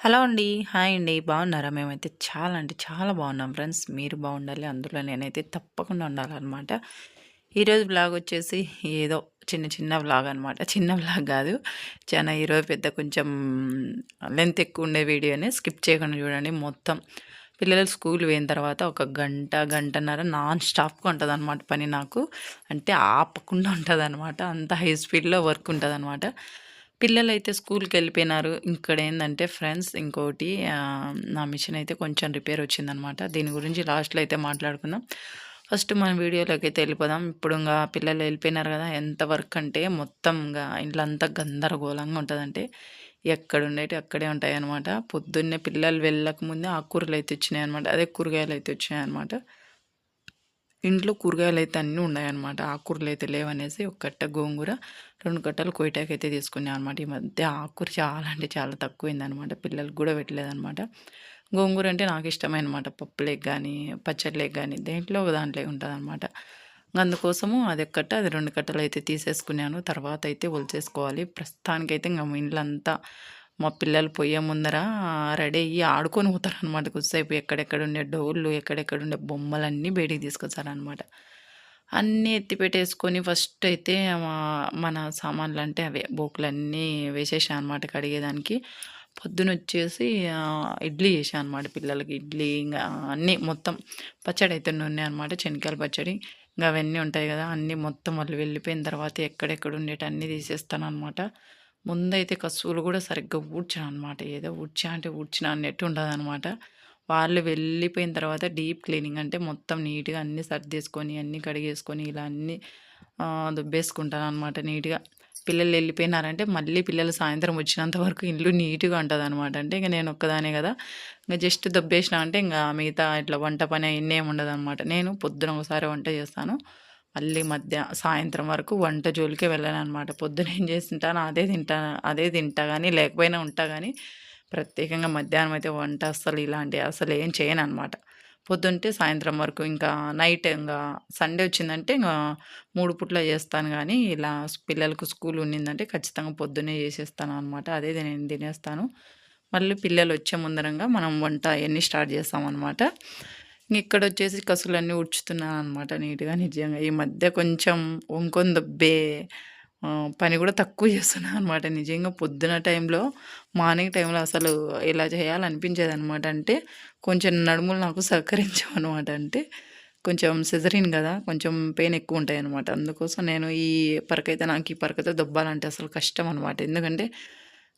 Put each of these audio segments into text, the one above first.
Hello అండి. Hi అండి. బాగున్నారా? మేమైతే చాలా అంటే చాలా బాగున్నాం ఫ్రెండ్స్. మీరు బాగుండాలి అందులో నేనైతే తప్పకుండా ఉండాలన్నమాట. ఈరోజు బ్లాగ్ వచ్చేసి ఏదో చిన్న చిన్న బ్లాగ్ అనమాట చిన్న బ్లాగ్ కాదు. చాలా ఈరోజు పెద్ద కొంచెం లెంత్ ఎక్కువ ఉండే వీడియోని స్కిప్ చేయకుండా చూడండి. మొత్తం పిల్లలు స్కూల్ పోయిన తర్వాత ఒక గంట గంటన్నర నాన్ స్టాప్గా ఉంటుంది అనమాట పని నాకు. అంటే ఆపకుండా ఉంటుంది అంత హై స్పీడ్లో వర్క్ ఉంటుంది అనమాట పిల్లలు అయితే స్కూల్కి వెళ్ళిపోయినారు ఇక్కడ ఏంటంటే ఫ్రెండ్స్ ఇంకోటి నా మిషన్ అయితే కొంచెం రిపేర్ వచ్చిందనమాట. దీని గురించి లాస్ట్లో అయితే మాట్లాడుకుందాం. ఫస్ట్ మన వీడియోలోకి అయితే వెళ్ళిపోదాం. ఇప్పుడు ఇంకా పిల్లలు వెళ్ళిపోయినారు కదా ఎంత వర్క్ అంటే మొత్తంగా ఇంట్లో అంతా గందరగోళంగా ఉంటుందంటే ఎక్కడ ఉండేవి అక్కడే ఉంటాయి అనమాట పొద్దున్నే పిల్లలు వెళ్ళకముందే ఆకుకూరలు అయితే వచ్చినాయి అనమాట అదే కూరగాయలు అయితే వచ్చినాయి అనమాట ఇంట్లో కూరగాయలు అయితే అన్నీ ఉన్నాయన్నమాట. ఆకుకూరలు అయితే లేవనేసి ఒక కట్ట గోంగూర రెండు కట్టలు కోయిటాకి అయితే తీసుకున్నాను అనమాట ఈ మధ్య ఆకుకూర చాలా అంటే చాలా తక్కువైందనమాట పిల్లలకు కూడా పెట్టలేదనమాట గోంగూర అంటే నాకు ఇష్టమైన అనమాట పప్పులేకి కానీ పచ్చళ్ళకి కానీ దేంట్లో ఒక దాంట్లో ఉంటుంది అనమాట అందుకోసము అది ఒక్కట అది రెండు కట్టలు అయితే తీసేసుకున్నాను. తర్వాత అయితే ఒలిచేసుకోవాలి. ప్రస్తుతానికైతే ఇంకా ఇంట్లో అంతా మా పిల్లలు పొయ్యే ముందర రెడీ అయ్యి ఆడుకొని పోతారనమాట కొద్దిసేపు ఎక్కడెక్కడ ఉండే డోళ్ళు ఎక్కడెక్కడ ఉండే బొమ్మలన్నీ బయటికి తీసుకొచ్చారనమాట అన్నీ ఎత్తిపెట్టేసుకొని ఫస్ట్ అయితే మన సామాన్లు అంటే అవే. బోకులన్నీ వేసేసాను అనమాట కడిగేదానికి. పొద్దున వచ్చేసి ఇడ్లీ చేసాను అనమాట పిల్లలకి. ఇడ్లీ ఇంకా అన్నీ మొత్తం పచ్చడి అయితే ఉన్నాయి అనమాట శనగకాయల పచ్చడి ఇంకా అవన్నీ ఉంటాయి కదా అన్నీ మొత్తం వాళ్ళు వెళ్ళిపోయిన తర్వాత ఎక్కడెక్కడ ఉండేటి అన్నీ తీసేస్తాను అనమాట ముందైతే కసువులు కూడా సరిగ్గా ఊడ్చాను అనమాట ఏదో ఊడ్చా అంటే ఊడ్చిన అన్నట్టు ఉండదు అనమాట వాళ్ళు వెళ్ళిపోయిన తర్వాత డీప్ క్లీనింగ్ అంటే మొత్తం నీట్గా అన్నీ సర్దేసుకొని అన్నీ కడిగేసుకొని ఇలా అన్నీ దుబ్బేసుకుంటాను అనమాట నీట్గా. పిల్లలు వెళ్ళిపోయినారంటే మళ్ళీ పిల్లలు సాయంత్రం వచ్చినంత వరకు ఇల్లు నీట్గా ఉంటుంది అనమాట అంటే ఇంకా నేను ఒక్కదానే కదా. ఇంకా జస్ట్ దబ్బేసిన అంటే ఇంకా మిగతా ఇట్లా వంట పని అవన్నీ ఏమి ఉండదు అనమాట నేను పొద్దున ఒకసారి వంట చేస్తాను. మళ్ళీ మధ్య సాయంత్రం వరకు వంట జోలికే వెళ్ళాను అనమాట పొద్దున ఏం చేస్తుంటాను అదే తింటాను అదే తింటా కానీ లేకపోయినా ఉంటా కానీ ప్రత్యేకంగా మధ్యాహ్నం అయితే వంట అస్సలు ఇలాంటి అసలు ఏం చేయను అనమాట పొద్దుంటే సాయంత్రం వరకు ఇంకా నైట్ ఇంకా సండే వచ్చిందంటే ఇంకా మూడు పుట్ల చేస్తాను కానీ ఇలా పిల్లలకు స్కూల్ ఉన్నిందంటే ఖచ్చితంగా పొద్దున్నే చేసేస్తాను అనమాట అదే నేను తినేస్తాను. మళ్ళీ పిల్లలు వచ్చే ముందరంగా మనం వంట అవన్నీ స్టార్ట్ చేస్తామన్నమాట. ఇక్కడ వచ్చేసి కసులన్నీ ఉడ్చుతున్నాను అనమాట నీట్గా నిజంగా. ఈ మధ్య కొంచెం వంకొని దబ్బే పని కూడా తక్కువ చేస్తున్నాను అనమాట నిజంగా పొద్దున టైంలో మార్నింగ్ టైంలో అసలు ఇలా చేయాలనిపించేది అనమాట అంటే కొంచెం నడుములు నాకు సహకరించావు అనమాట అంటే కొంచెం సిజరిన్ కదా కొంచెం పెయిన్ ఎక్కువ ఉంటాయి అనమాట అందుకోసం నేను ఈ పరకైతే నాకు ఈ పరకైతే దొబ్బాలంటే అసలు కష్టం అనమాట ఎందుకంటే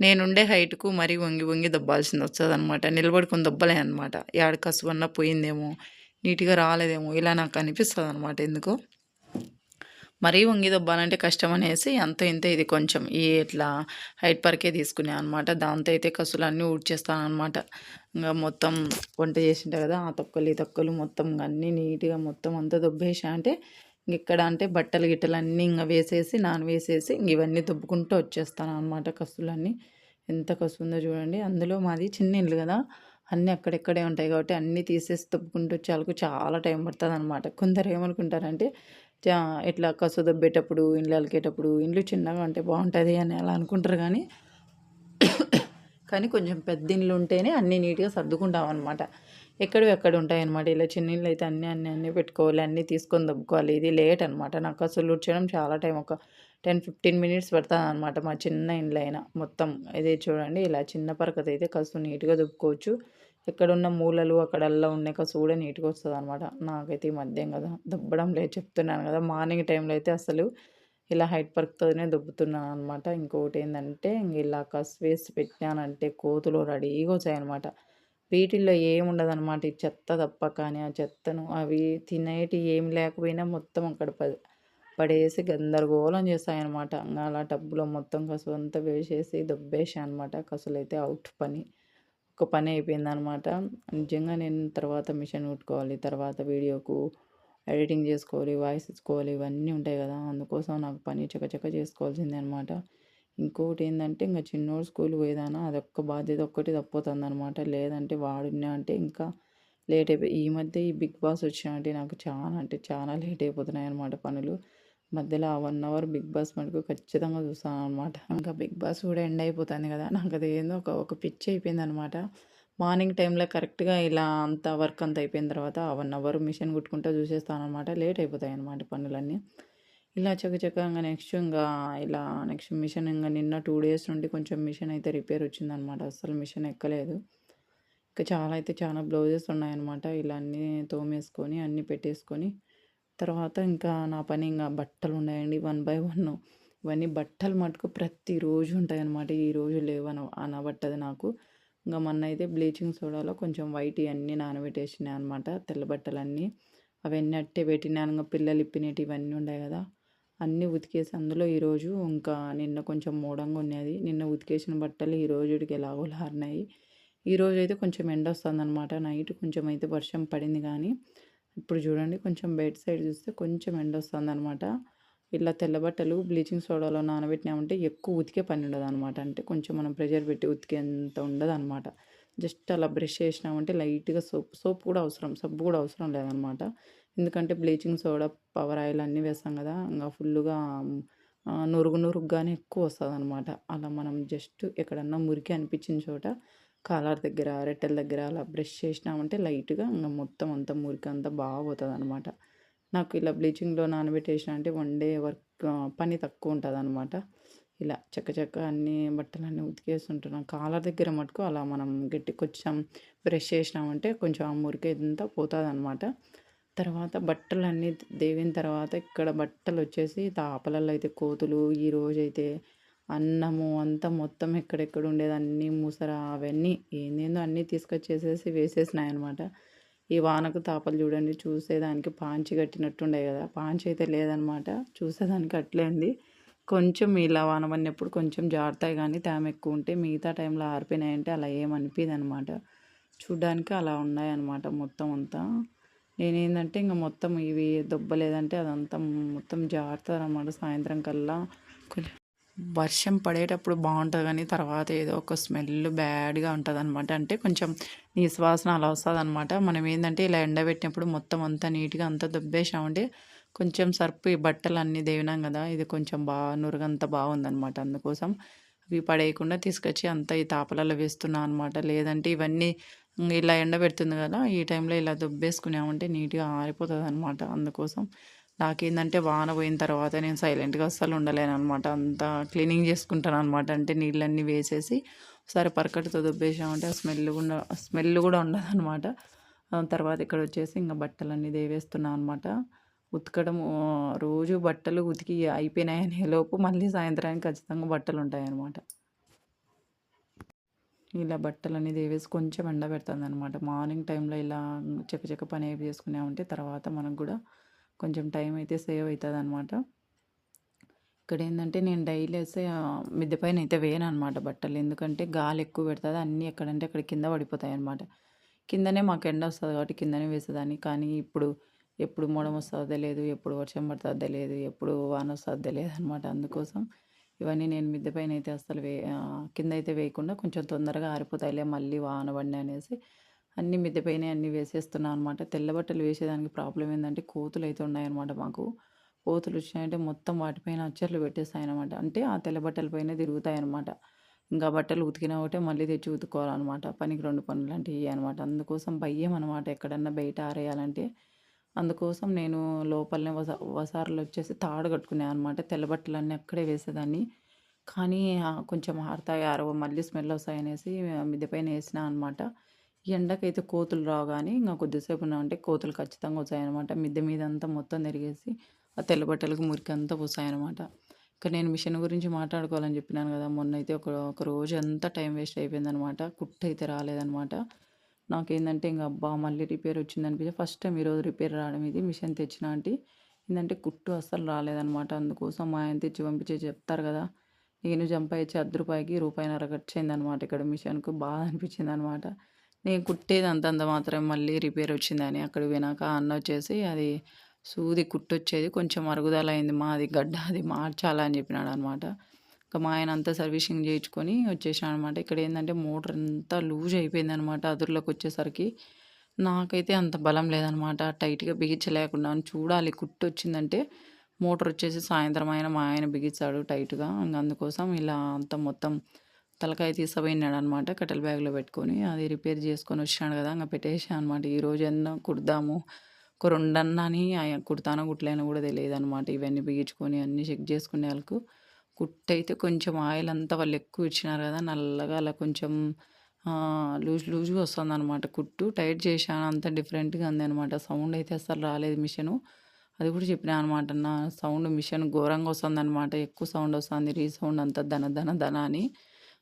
నేనుండే హైట్కు మరీ వంగి వంగి దబ్బాల్సింది వస్తుంది అనమాట నిలబడుకుని దబ్బలే అనమాట యాడ కసువన్నా పోయిందేమో నీట్గా రాలేదేమో ఇలా నాకు అనిపిస్తుంది అనమాట ఎందుకో? మరీ వంగి దొబ్బాలంటే కష్టం అనేసి అంత ఇంత ఇది కొంచెం ఈ ఇట్లా హైట్ పరకే తీసుకునే అనమాట దాంతో అయితే కసులన్నీ అన్నీ అనమాట ఇంకా మొత్తం వంట చేసింటే కదా ఆ తొక్కలు ఈ తొక్కలు మొత్తం అన్నీ నీట్గా మొత్తం అంతా దొబ్బేసా అంటే ఇక్కడ అంటే బట్టలు గిట్టలు అన్నీ ఇంకా వేసేసి నాన్ వేసేసి ఇవన్నీ దుబ్బుకుంటూ వచ్చేస్తాను అనమాట కసులన్నీ ఎంత కసు ఉందో చూడండి. అందులో మాది చిన్న ఇల్లు కదా. అన్నీ అక్కడెక్కడే ఉంటాయి కాబట్టి అన్నీ తీసేసి దుబ్బుకుంటూ వచ్చేందుకు చాలా టైం పడుతుంది అనమాట కొందరు ఏమనుకుంటారంటే ఇట్లా కసు దబ్బేటప్పుడు ఇండ్లు అలికేటప్పుడు ఇండ్లు చిన్నగా ఉంటే బాగుంటుంది అని అలా అనుకుంటారు కానీ కానీ కొంచెం పెద్ద ఇండ్లు ఉంటేనే అన్నీ నీట్గా సర్దుకుంటాం అనమాట ఎక్కడివి ఎక్కడ ఉంటాయన్నమాట. ఇలా చిన్న ఇళ్ళు అయితే అన్నీ అన్నీ అన్నీ పెట్టుకోవాలి అన్నీ తీసుకొని దబ్బుకోవాలి. ఇది లేట్ అనమాట నాకు అసలు ఉడ్చడం చాలా టైం ఒక టెన్ ఫిఫ్టీన్ మినిట్స్ పడుతుంది అనమాట మా చిన్న ఇండ్లు అయినా మొత్తం. ఇది చూడండి ఇలా చిన్న పరకత అయితే కసు నీట్గా దుబ్బుకోవచ్చు. ఎక్కడున్న మూలలు అక్కడల్లా ఉండే కసు కూడా నీట్గా వస్తుంది అనమాట నాకైతే ఈ మధ్యం కదా దుబ్బడం లేదు చెప్తున్నాను కదా. మార్నింగ్ టైంలో అయితే అసలు ఇలా హైట్ పర్క్తోనే దుబ్బుతున్నాను అనమాట ఇంకొకటి ఏంటంటే ఇలా కసు వేసి పెట్టానంటే కోతులు రెడీగా వచ్చాయన్నమాట. వీటిల్లో ఏముండదనమాట ఈ చెత్త తప్ప కానీ ఆ చెత్తను అవి తినేటి ఏం లేకపోయినా మొత్తం అక్కడ పడేసి గందరగోళం చేస్తాయన్నమాట అలా టబ్బులో మొత్తం కసు అంతా వేసేసి దొబ్బేసాను అనమాట కసులు అయితే అవుట్ పని. ఒక పని అయిపోయిందనమాట నిజంగా నేను తర్వాత మిషన్ కుట్టుకోవాలి. తర్వాత వీడియోకు ఎడిటింగ్ చేసుకోవాలి వాయిస్ ఇచ్చుకోవాలి ఇవన్నీ ఉంటాయి కదా అందుకోసం నాకు పని చకచక చేసుకోవాల్సిందే అనమాట ఇంకొకటి ఏంటంటే ఇంకా చిన్నోడు స్కూల్ పోయేదానా అదొక్క బాధ్యత ఒక్కటి తప్పుతుంది అనమాట లేదంటే వాడినా అంటే ఇంకా లేట్ అయిపోయి ఈ మధ్య ఈ బిగ్ బాస్ వచ్చిన అంటే నాకు చాలా అంటే చాలా లేట్ అయిపోతున్నాయి అనమాట పనులు మధ్యలో ఆ వన్ అవర్ 'బిగ్ బాస్' మటుకు ఖచ్చితంగా చూస్తాననమాట. ఇంకా 'బిగ్ బాస్' కూడా ఎండ్ అయిపోతుంది కదా! నాకు అది ఏందో ఒక ఒక పిచ్చి అయిపోయిందనమాట. మార్నింగ్ టైంలో కరెక్ట్‌గా ఇలా అంత వర్క్ అంతా అయిపోయిన తర్వాత వన్ అవర్ మిషన్ కుట్టుకుంటా చూసేస్తాననమాట. లేట్ అయిపోతాయి అనమాట పనులన్నీ. ఇలా చకచకంగా నెక్స్ట్ ఇంకా ఇలా నెక్స్ట్ మిషన్ ఇంకా నిన్న టూ డేస్ నుండి కొంచెం మిషన్ అయితే రిపేర్ వచ్చిందనమాట. అసలు మిషన్ ఎక్కలేదు. ఇంకా చాలా అయితే చాలా బ్లౌజెస్ ఉన్నాయన్నమాట. ఇలా అన్నీ తోమేసుకొని, అన్నీ పెట్టేసుకొని, తర్వాత ఇంకా నా పని ఇంకా బట్టలు ఉన్నాయండి వన్ బై వన్. ఇవన్నీ బట్టలు మటుకు ప్రతిరోజు ఉంటాయన్నమాట. ఈరోజు లేవన అనబట్టదు నాకు. ఇంగ మొన్నైతే బ్లీచింగ్ సోడాలో కొంచెం వైట్ అన్నీ నానబెట్టేసినాయి అనమాట. తెల్ల బట్టలన్నీ. అవన్నీ అట్టే పెట్టినాను. ఇంకా పిల్లలు ఇప్పినట్టు ఇవన్నీ ఉన్నాయి కదా! అన్నీ ఉతికేసి అందులో ఈరోజు ఇంకా నిన్న కొంచెం మూడంగా ఉన్నది. నిన్న ఉతికేసిన బట్టలు ఈ రోజుటికి ఎలాగోలా ఈరోజు అయితే కొంచెం ఎండొస్తుందనమాట. నైట్ కొంచెం అయితే వర్షం పడింది కానీ ఇప్పుడు చూడండి కొంచెం బెడ్ సైడ్ చూస్తే కొంచెం ఎండొస్తుందనమాట. ఇలా తెల్ల బట్టలు బ్లీచింగ్ సోడాలో నానబెట్టినామంటే ఎక్కువ ఉతికే పని ఉండదనమాట. అంటే కొంచెం మనం ప్రెషర్ పెట్టి ఉతికేంత ఉండదు అనమాట జస్ట్ అలా బ్రష్ చేసినామంటే లైట్‌గా సోప్ సోప్ కూడా అవసరం సబ్బు కూడా అవసరం లేదనమాట. ఎందుకంటే బ్లీచింగ్ సోడా, పవర్ ఆయిల్ అన్నీ వేస్తాం కదా! ఇంకా ఫుల్లుగా నురుగు నురుగ్గానే ఎక్కువ వస్తుంది అనమాట అలా మనం జస్ట్ ఎక్కడన్నా మురికి అనిపించిన చోట కాలర్ దగ్గర, రెట్టెల దగ్గర అలా బ్రష్ చేసినామంటే లైట్‌గా ఇంకా మొత్తం అంతా మురికి అంతా బాగా పోతదనమాట. నాకు ఇలా బ్లీచింగ్‌లో నానబెట్టేసినా అంటే వన్ డే వర్క్ పని తక్కువ ఉంటదనమాట. ఇలా చక్క చక్క అన్ని బట్టలన్నీ ఉతికేస్తుంటున్నాం. కాలర్ దగ్గర మటుకు అలా మనం గట్టి కొంచెం బ్రష్ చేసినామంటే కొంచెం ఆ మురికేదంతా పోతుంది అనమాట తర్వాత బట్టలన్నీ దేవిన తర్వాత ఇక్కడ బట్టలు వచ్చేసి తాపలలో అయితే కోతులు ఈరోజైతే అన్నము అంతా మొత్తం ఎక్కడెక్కడ ఉండేది అన్నీ ముసర అవన్నీ ఏందేందో అన్నీ తీసుకొచ్చేసేసి వేసేసినాయనమాట. ఈ వానకు తాపలు చూడండి చూసేదానికి పాంచి కట్టినట్టుండే కదా! పాంచి అయితే లేదనమాట. చూసేదానికి అట్లేంది కొంచెం ఇలా వాన పడినప్పుడు కొంచెం జారుతాయి కానీ తేమ ఎక్కువ ఉంటే మిగతా టైంలో ఆరిపోయినాయంటే అలా ఏం అనమాట చూడ్డానికి అలా ఉన్నాయన్నమాట మొత్తం అంతా. నేనేందంటే ఇంకా మొత్తం ఇవి దొబ్బలేదంటే అదంతా మొత్తం జారుతదనమాట సాయంత్రం కల్లా. కొంచెం వర్షం పడేటప్పుడు బాగుంటుంది కానీ తర్వాత ఏదో ఒక స్మెల్ బ్యాడ్‌గా ఉంటదనమాట. అంటే కొంచెం నిశ్వాసన అలా వస్తుంది అనమాట మనం ఏంటంటే ఇలా ఎండబెట్టినప్పుడు మొత్తం అంతా నీట్‌గా అంతా దుబ్బేసామంటే కొంచెం సర్ఫ్ ఈ బట్టలు అన్నీ దేవినాం కదా! ఇది కొంచెం బాగా నురుగంతా బాగుందనమాట. అందుకోసం అవి పడేయకుండా తీసుకొచ్చి అంతా ఈ తాపలలో వేస్తున్నా అనమాట. లేదంటే ఇవన్నీ ఇలా ఎండబెడుతుంది కదా! ఈ టైంలో ఇలా దుబ్బేసుకున్నామంటే నీట్‌గా ఆరిపోతుంది అనమాట అందుకోసం నాకేందంటే వాన పోయిన తర్వాత నేను సైలెంట్‌గా అస్సలు ఉండలేననమాట. అంతా క్లీనింగ్ చేసుకుంటాను అనమాట అంటే నీళ్ళన్నీ వేసేసి ఒకసారి పరకటితో దుబ్బేసామంటే ఆ స్మెల్ కూడా స్మెల్ కూడా ఉండదనమాట. అనమాట తర్వాత ఇక్కడొచ్చేసి ఇంకా బట్టలన్నీ దేవేస్తున్నా అనమాట. ఉతకడం రోజు బట్టలు ఉతికి అయిపోయినాయనే లోపు మళ్ళీ సాయంత్రానికి ఖచ్చితంగా బట్టలు ఉంటాయన్నమాట ఇలా బట్టలన్నీ దేవేసి కొంచెం ఎండబెడతాననమాట. మార్నింగ్ టైంలో ఇలా చకచక పని చేసుకున్నామంటే తర్వాత మనకు కూడా కొంచెం టైం అయితే సేవ్ అయితదనమాట. ఇక్కడేందంటే నేను డైలీ వేసే మిద్దె పైన అయితే వేయననమాట బట్టలు. ఎందుకంటే గాలి ఎక్కువ పెడుతుంది అన్నీ ఎక్కడంటే అక్కడ కింద పడిపోతాయి అనమాట కిందనే మాకు ఎండ వస్తుంది కాబట్టి కిందనే వేసేదాన్ని. కానీ ఇప్పుడు ఎప్పుడు మూడం వస్తుందో తెలీదు. ఎప్పుడు వర్షం పడుతుందో లేదు ఎప్పుడు వాన వస్తదో అనమాట అందుకోసం ఇవన్నీ నేను మిద్దె పైన అయితే అసలు వే కింద అయితే వేయకుండా కొంచెం తొందరగా ఆరిపోతాయిలే మళ్ళీ వాన పడినా అనేసి అన్ని మిద్దెపైన అన్ని అన్నీ వేసేస్తున్నా అనమాట. తెల్ల బట్టలు వేసేదానికి ఏంటంటే కోతులు అయితే ఉన్నాయన్నమాట మాకు. కోతులు వచ్చినాయంటే మొత్తం వాటిపైన అచ్చర్లు పెట్టేస్తాయనమాట. అంటే ఆ తెల్ల బట్టలు పైన తిరుగుతాయి అనమాట ఇంకా బట్టలు ఉతికినా ఒకటే మళ్ళీ తెచ్చి ఉతుక్కోవాలనమాట. పనికి రెండు పనులు లాంటివి అనమాట. అందుకోసం భయం అనమాట ఎక్కడన్నా బయట ఆరేయాలంటే. అందుకోసం నేను లోపలనే వస వసారులు వచ్చేసి తాడు కట్టుకునే అనమాట. తెల్లబట్టలన్నీ అక్కడే వేసేదాన్ని. కానీ కొంచెం ఆరుతాయి ఆరవ మళ్ళీ స్మెల్ వస్తాయనేసి మిద్దె పైన వేసినా అనమాట. ఈ ఎండకైతే కోతులు రావు కానీ ఇంకా కొద్దిసేపు ఉన్నామంటే కోతులు ఖచ్చితంగా వస్తాయన్నమాట మిద్దె మీద అంతా మొత్తం తిరిగేసి ఆ తెల్ల బట్టలకు మురికంతా పూసాయనమాట. ఇక నేను మిషన్ గురించి మాట్లాడుకోవాలని చెప్పినాను కదా! మొన్న అయితే ఒక ఒక రోజు అంతా టైం వేస్ట్ అయిపోయిందనమాట. కుట్టయితే రాలేదనమాట. నాకేందంటే ఇంకా అబ్బా! మళ్ళీ రిపేర్ వచ్చిందనిపించి ఫస్ట్ టైం ఈరోజు రిపేర్ రావడం ఇది. మిషన్ తెచ్చిన ఆంటీ. ఏంటంటే కుట్టు అస్సలు రాలేదనమాట. అందుకోసం మా ఆయన తెచ్చి పంపించే చెప్తారు కదా! నేను సంపాదించే రూ. 10కి రూపాయిన్నర ఖర్చయిందనమాట ఇక్కడ మిషన్‌కు. బాగా అనిపించింది అనమాట నేను కుట్టేది అంతంత మాత్రమే మళ్ళీ రిపేర్ వచ్చిందని అక్కడ పోయినాక అన్న వచ్చేసి అది సూది కుట్టొచ్చేది కొంచెం అరుగుదల అయింది. మాది గడ్డ అది మార్చాలా అని చెప్పినాడనమాట. ఇంకా మా ఆయన అంతా సర్వీసింగ్ చేయించుకొని వచ్చేసాననమాట. ఇక్కడ ఏంటంటే మోటర్ అంతా లూజ్ అయిపోయిందనమాట అదుర్లోకి వచ్చేసరికి. నాకైతే అంత బలం లేదనమాట. టైట్‌గా బిగించలేకున్నాను. చూడాలి కుట్టొచ్చిందంటే మోటార్ వచ్చేసి సాయంత్రం అయినా మా ఆయన బిగించాడు టైట్‌గా. అందుకోసం ఇలా అంత మొత్తం తలకాయ తీసపోయినాడు అనమాట. కట్టెల బ్యాగ్‌లో పెట్టుకొని. అది రిపేర్ చేసుకొని వచ్చినాడు కదా! ఇంకా పెట్టేసా అనమాట. ఈరోజన్నా కుడదాము. ఒక రెండన్నా అని కుడతానో కుట్టలేనో కూడా తెలియదు అనమాట ఇవన్నీ బిగించుకొని అన్నీ చెక్ చేసుకునే వాళ్ళకు కుట్టయితే కొంచెం ఆయిల్ అంతా వాళ్ళు ఎక్కువ ఇచ్చినారు కదా! నల్లగా అలా కొంచెం లూజ్ లూజ్‌గా వస్తుందనమాట కుట్టు. టైట్ చేశాను అంత డిఫరెంట్‌గా ఉంది అనమాట సౌండ్ అయితే అసలు రాలేదు మిషను. అది కూడా చెప్పినా అనమాట. నా సౌండ్ మిషన్ ఘోరంగా వస్తుంది అనమాట ఎక్కువ సౌండ్ వస్తుంది. రీసౌండ్ అంతా దన దన దన అని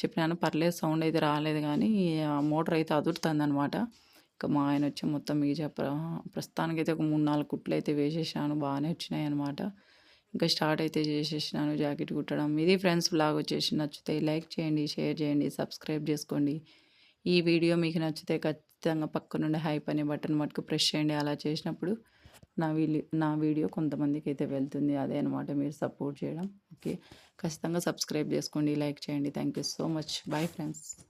చెప్పినాను. పర్లేదు సౌండ్ అయితే రాలేదు కానీ ఆ మోటర్ అయితే అదురుతుందనమాట. ఇక మా ఆయన వచ్చి మొత్తం బిగించా ప్ర ప్రస్తుతానికైతే ఒక 3, 4 కుట్లు అయితే వేసేసాను. బాగానే వచ్చినాయి అనమాట ఇంకా స్టార్ట్ అయితే చేసేసినాను జాకెట్ కుట్టడం. ఇది ఫ్రెండ్స్ బ్లాగ్ వచ్చేసి నచ్చితే లైక్ చేయండి, షేర్ చేయండి, సబ్స్క్రైబ్ చేసుకోండి. ఈ వీడియో మీకు నచ్చితే ఖచ్చితంగా పక్కనుండి హైప్ అనే బటన్ మటుకు ప్రెస్ చేయండి. అలా చేసినప్పుడు నా వీడియో నా వీడియో కొంతమందికి అయితే వెళ్తుంది. అదే అనమాట మీరు సపోర్ట్ చేయడం. ఓకే. ఖచ్చితంగా సబ్స్క్రైబ్ చేసుకోండి, లైక్ చేయండి. Thank you so much. Bye friends.